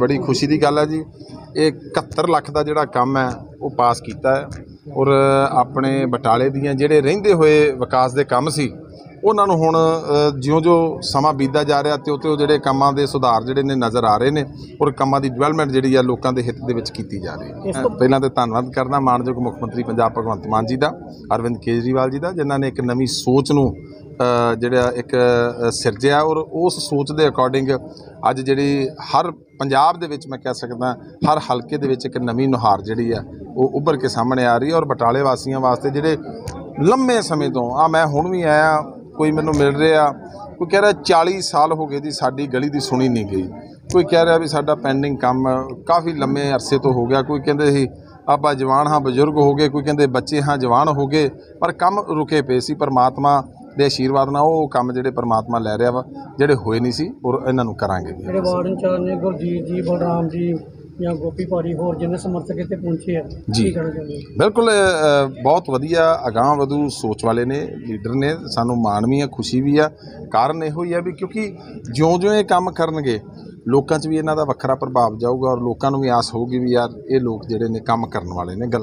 ਬੜੀ ਖੁਸ਼ੀ ਦੀ ਗੱਲ ਹੈ ਜੀ। ਇਹ 71 ਲੱਖ ਦਾ ਜਿਹੜਾ ਕੰਮ ਹੈ, ਉਹ ਪਾਸ ਕੀਤਾ ਹੈ। ਔਰ ਆਪਣੇ ਬਟਾਲੇ ਦੀਆਂ ਜਿਹੜੇ ਰਹਿੰਦੇ ਹੋਏ ਵਿਕਾਸ ਦੇ ਕੰਮ ਸੀ ਉਹਨਾਂ ਨੂੰ ਹੁਣ ਜਿਉਂ-ਜਿਉਂ ਸਮਾਂ ਬੀਤਦਾ ਜਾ ਰਿਹਾ ਤੇ ਉਹ ਜਿਹੜੇ ਕੰਮਾਂ ਦੇ ਸੁਧਾਰ ਜਿਹੜੇ ਨੇ ਨਜ਼ਰ ਆ ਰਹੇ ਨੇ ਔਰ ਕੰਮਾਂ ਦੀ ਡਿਵੈਲਪਮੈਂਟ ਜਿਹੜੀ ਆ ਲੋਕਾਂ ਦੇ ਹਿੱਤ ਦੇ ਵਿੱਚ ਕੀਤੀ ਜਾ ਰਹੀ ਹੈ। ਪਹਿਲਾਂ ਤੇ ਧੰਨਵਾਦ ਕਰਨਾ ਮਾਨਯੋਗ ਮੁੱਖ ਮੰਤਰੀ ਪੰਜਾਬ ਭਗਵੰਤ ਮਾਨ ਜੀ ਦਾ ਅਰਵਿੰਦ ਕੇਜਰੀਵਾਲ ਜੀ ਦਾ ਜਿਨ੍ਹਾਂ ਨੇ ਇੱਕ ਨਵੀਂ ਸੋਚ ਨੂੰ ਜਿਹੜਾ ਇੱਕ ਸਿਰਜਿਆ ਔਰ ਉਸ ਸੋਚ ਦੇ ਅਕੋਰਡਿੰਗ ਅੱਜ ਜਿਹੜੀ ਹਰ ਪੰਜਾਬ ਦੇ ਵਿੱਚ ਮੈਂ ਕਹਿ ਸਕਦਾ ਹਰ ਹਲਕੇ ਦੇ ਵਿੱਚ ਇੱਕ ਨਵੀਂ ਨੁਹਾਰ ਜਿਹੜੀ ਆ ਉਹ ਉੱਭਰ ਕੇ ਸਾਹਮਣੇ ਆ ਰਹੀ ਹੈ ਔਰ ਬਟਾਲੇ ਵਾਸੀਆਂ ਵਾਸਤੇ ਜਿਹੜੇ ਲੰਮੇ ਸਮੇਂ ਤੋਂ ਆ ਮੈਂ ਹੁਣ ਵੀ ਆਇਆ ਕੋਈ ਮੈਨੂੰ ਮਿਲ ਰਿਹਾ, ਕੋਈ ਕਹਿ ਰਿਹਾ 40 ਸਾਲ ਹੋ ਗਏ ਜੀ ਸਾਡੀ ਗਲੀ ਦੀ ਸੁਣੀ ਨਹੀਂ ਗਈ। ਕੋਈ ਕਹਿ ਰਿਹਾ ਵੀ ਸਾਡਾ ਪੈਂਡਿੰਗ ਕੰਮ ਕਾਫੀ ਲੰਮੇ ਅਰਸੇ ਤੋਂ ਹੋ ਗਿਆ, ਕੋਈ ਕਹਿੰਦੇ ਸੀ ਆਪਾਂ ਜਵਾਨ ਹਾਂ, ਬਜ਼ੁਰਗ ਹੋ ਗਏ, ਕੋਈ ਕਹਿੰਦੇ ਬੱਚੇ ਹਾਂ, ਜਵਾਨ ਹੋ ਗਏ, ਪਰ ਕੰਮ ਰੁਕੇ ਪਏ ਸੀ, ਪਰਮਾਤਮਾ ਦੇ ਆਸ਼ੀਰਵਾਦ ਨਾਲ ਉਹ ਕੰਮ ਜਿਹੜੇ ਪਰਮਾਤਮਾ ਲੈ ਰਿਹਾ ਵਾ, ਜਿਹੜੇ ਹੋਏ ਨਹੀਂ ਸੀ, ਔਰ ਇਹਨਾਂ ਨੂੰ ਕਰਾਂਗੇ। ਜਿਹੜੇ ਵਾਰਡ ਇੰਚਾਰਜ ਨੇ, ਗੁਰਜੀਤ ਜੀ, ਬਲਰਾਮ ਜੀ ਜਾਂ ਗੋਪੀ ਭਾਰੀ ਹੋਰ ਜਿੰਨੇ ਸਮਰਥਕ ਇੱਥੇ ਪਹੁੰਚੇ ਆ ਜੀ। ਕੀ ਕਹਿਣਾ ਚਾਹੁੰਦੇ ਹੋ? ਬਿਲਕੁਲ ਅ, ਬਹੁਤ ਵਧੀਆ ਅਗਾਂਹ ਵਧੂ ਸੋਚ ਵਾਲੇ ਨੇ ਲੀਡਰ ਨੇ ਸਾਨੂੰ ਮਾਣ ਵੀ ਆ ਖੁਸ਼ੀ ਵੀ ਆ ਕਾਰਨ ਇਹੋ ਹੀ ਆ ਵੀ ਕਿਉਂਕਿ ਜਿਉਂ-ਜਿਉਂ ਇਹ ਕੰਮ ਕਰਨਗੇ ਲੋਕਾਂ 'ਚ ਵੀ ਇਹਨਾਂ ਦਾ ਵੱਖਰਾ ਪ੍ਰਭਾਵ ਜਾਊਗਾ ਔਰ ਲੋਕਾਂ ਨੂੰ ਵੀ ਆਸ ਹੋਊਗੀ ਵੀ ਯਾਰ ਇਹ ਲੋਕ ਜਿਹੜੇ ਨੇ ਕੰਮ ਕਰਨ ਵਾਲੇ ਨੇ ਗੱਲ